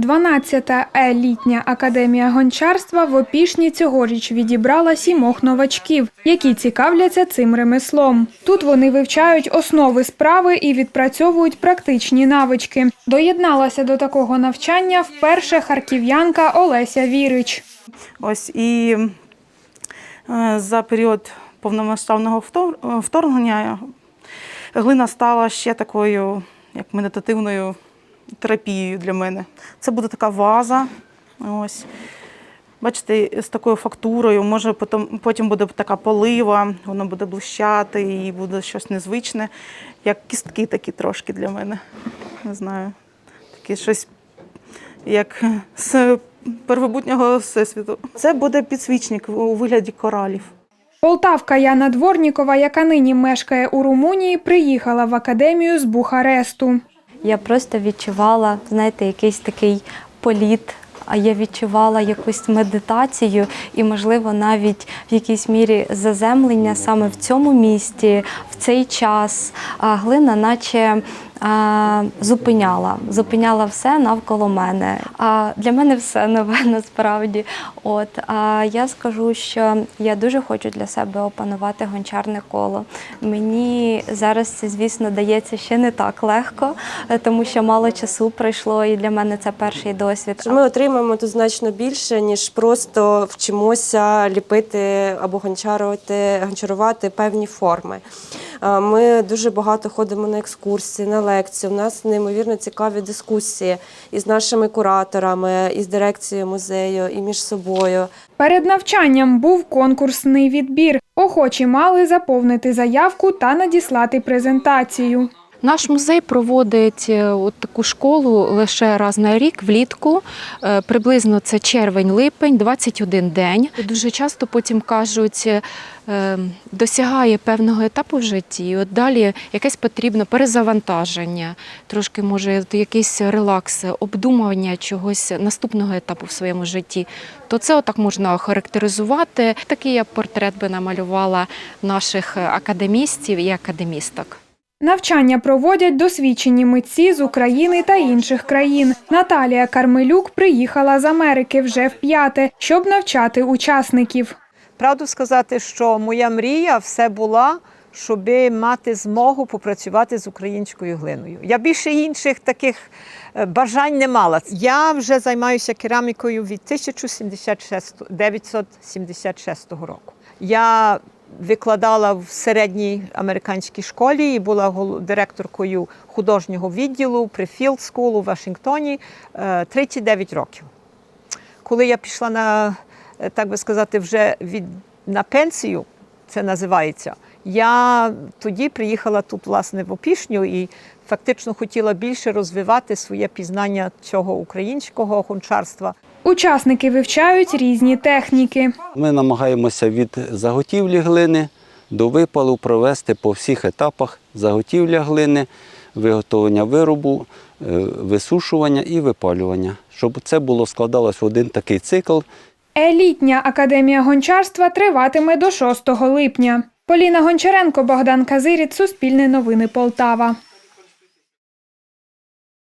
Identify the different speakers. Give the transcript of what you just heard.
Speaker 1: 12-та елітня академія гончарства в Опішні цьогоріч відібрала сімох новачків, які цікавляться цим ремеслом. Тут вони вивчають основи справи і відпрацьовують практичні навички. Доєдналася до такого навчання вперше харків'янка Олеся Вірич.
Speaker 2: Ось і е, за період повномасштабного е, вторгнення глина стала ще такою як медитативною терапією для мене. Це буде така ваза. Ось. Бачите, з такою фактурою, може потім, потім буде така полива, воно буде блищати і буде щось незвичне, як кістки такі трошки для мене. Не знаю. Таке щось як з первобутнього всесвіту. Це буде підсвічник у вигляді коралів.
Speaker 1: Полтавка Яна Дворнікова, яка нині мешкає у Румунії, приїхала в академію з Бухаресту.
Speaker 3: Я просто відчувала, знаєте, якийсь такий політ. А я відчувала якусь медитацію і, можливо, навіть в якійсь мірі заземлення саме в цьому місті, в цей час. Глина, наче зупиняла, зупиняла все навколо мене. А для мене все нове насправді. От а я скажу, що я дуже хочу для себе опанувати гончарне коло. Мені зараз це, звісно, дається ще не так легко, е, тому що мало часу пройшло, і для мене це перший досвід.
Speaker 4: Ми отримаємо тут значно більше, ніж просто вчимося ліпити або гончарувати, гончарувати певні форми. Ми дуже багато ходимо на екскурсії, на лекції. У нас неймовірно цікаві дискусії із нашими кураторами, із дирекцією музею, і між собою.
Speaker 1: Перед навчанням був конкурсний відбір. Охочі мали заповнити заявку та надіслати презентацію.
Speaker 5: Наш музей проводить е, от таку школу лише раз на рік влітку. Е, Приблизно це червень-липень, 21 день. Дуже часто потім кажуть, е, досягає певного етапу в житті. і От далі якесь потрібно перезавантаження, трошки може якийсь релакс, обдумування чогось наступного етапу в своєму житті. То це отак можна охарактеризувати. Такий я портрет би намалювала наших академістів і академісток.
Speaker 1: Навчання проводять досвідчені митці з України та інших країн. Наталія Кармелюк приїхала з Америки вже вп'яте, щоб навчати учасників.
Speaker 6: Правду сказати, що моя мрія все була, щоб мати змогу попрацювати з українською глиною. Я більше інших таких е, бажань не мала. Я вже займаюся керамікою від 1976 року. Я викладала в середній американській школі і була директоркою художнього відділу при Field School у Вашингтоні е, 39 років. Коли я пішла на, е, так би сказати, вже від, на пенсію, це називається, я тоді приїхала тут, власне, в Опішню і фактично хотіла більше розвивати своє пізнання цього українського гончарства.
Speaker 1: Учасники вивчають різні техніки.
Speaker 7: Ми намагаємося від заготівлі глини до випалу провести по всіх етапах заготівля глини, виготовлення виробу, е, висушування і випалювання, щоб це було складалось в один такий цикл.
Speaker 1: Елітня академія гончарства триватиме до 6 липня. Поліна Гончаренко, Богдан Казиріт, Суспільне новини Полтава.